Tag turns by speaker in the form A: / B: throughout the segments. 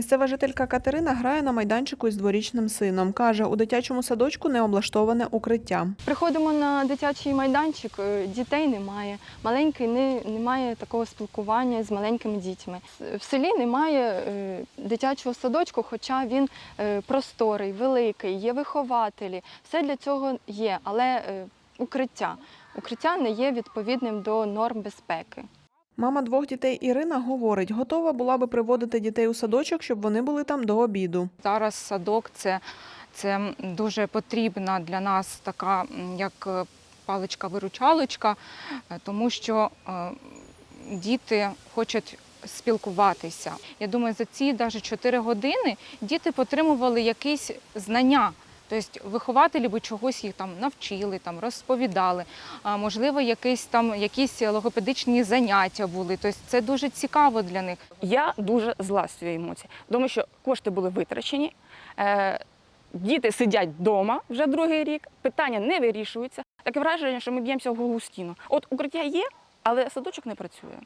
A: Місцева жителька Катерина грає на майданчику із дворічним сином. Каже, у дитячому садочку не облаштоване укриття.
B: Приходимо на дитячий майданчик, е, дітей немає. Маленький не, немає такого спілкування з маленькими дітьми. В селі немає е, дитячого садочку, хоча він е, просторий, великий, є вихователі. Все для цього є, але укриття. Укриття не є відповідним до норм безпеки.
A: Мама двох дітей Ірина говорить, готова була би приводити дітей у садочок, щоб вони були там до обіду.
C: Зараз садок це, це дуже потрібна для нас така як е, паличка-виручалочка, е, тому що е, діти хочуть спілкуватися. Я думаю, за ці навіть 4 години діти отримували якісь знання. Тобто вихователі би чогось їх там навчили, там розповідали. А можливо, якісь там якісь логопедичні заняття були. Тобто це дуже цікаво для них.
D: Я дуже зла з цієї емоції, тому що кошти були витрачені. Е, Діти сидять вдома вже другий рік, питання не вирішуються. Таке враження, що ми б'ємося в голову стіну. От укриття є, але садочок не працює.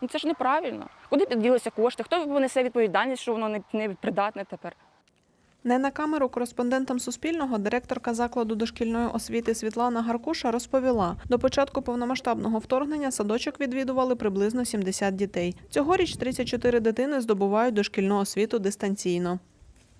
D: Ну це ж неправильно. Куди підділися кошти? Хто понесе відповідальність, що воно не, не придатне тепер?
A: Не на камеру кореспондентам Суспільного директорка закладу дошкільної освіти Світлана Гаркуша розповіла, до початку повномасштабного вторгнення садочок відвідували приблизно 70 дітей. Цьогоріч 34 дитини здобувають дошкільну освіту дистанційно.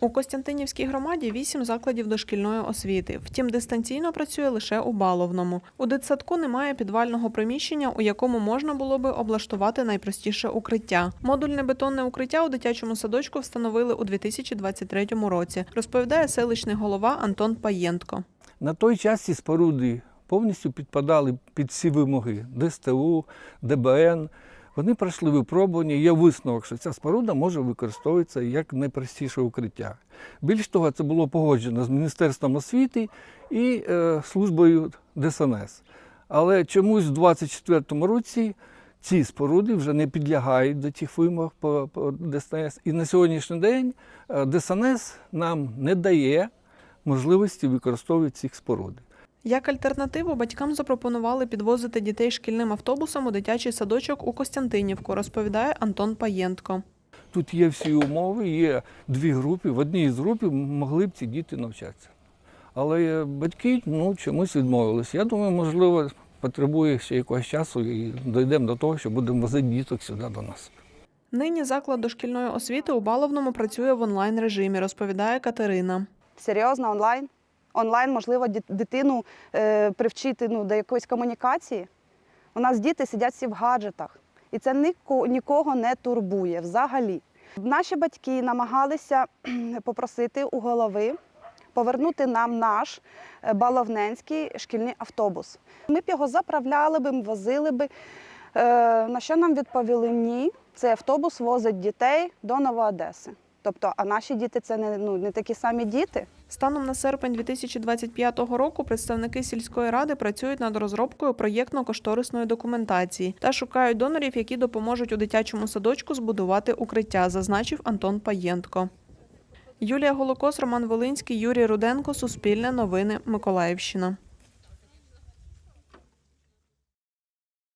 A: У Костянтинівській громаді вісім закладів дошкільної освіти. Втім, дистанційно працює лише у Баловному. У дитсадку немає підвального приміщення, у якому можна було би облаштувати найпростіше укриття. Модульне бетонне укриття у дитячому садочку встановили у 2023 році, розповідає селищний голова Антон Паєнтко.
E: На той час ці споруди повністю підпадали під всі вимоги ДСТУ, ДБН. Вони пройшли випробування. Є висновок, що ця споруда може використовуватися як найпростіше укриття. Більш того, це було погоджено з Міністерством освіти і е, службою ДСНС. Але чомусь у 2024 році ці споруди вже не підлягають до тих вимог по, по ДСНС. І на сьогоднішній день е, ДСНС нам не дає можливості використовувати ці споруди.
A: Як альтернативу батькам запропонували підвозити дітей шкільним автобусом у дитячий садочок у Костянтинівку, розповідає Антон Паєнтко.
E: Тут є всі умови, є дві групи. В одній з груп могли б ці діти навчатися. Але батьки ну, чомусь відмовилися. Я думаю, можливо, потребує ще якогось часу і дійдемо до того, що будемо возити діток сюди до нас.
A: Нині заклад дошкільної освіти у Баловному працює в онлайн режимі, розповідає Катерина.
F: серйозно онлайн. Онлайн можливо дитину е, привчити ну, до якоїсь комунікації. У нас діти сидять всі в гаджетах, і це нікого не турбує взагалі. Наші батьки намагалися попросити у голови повернути нам наш е, баловненський шкільний автобус. Ми б його заправляли би, возили би. Е, на що нам відповіли ні, цей автобус возить дітей до Новоодеси. Тобто, а наші діти це не, ну, не такі самі діти.
A: Станом на серпень 2025 року представники сільської ради працюють над розробкою проєктно-кошторисної документації та шукають донорів, які допоможуть у дитячому садочку збудувати укриття, зазначив Антон Паєнтко. Юлія Голокос, Роман Волинський, Юрій Руденко, Суспільне новини, Миколаївщина.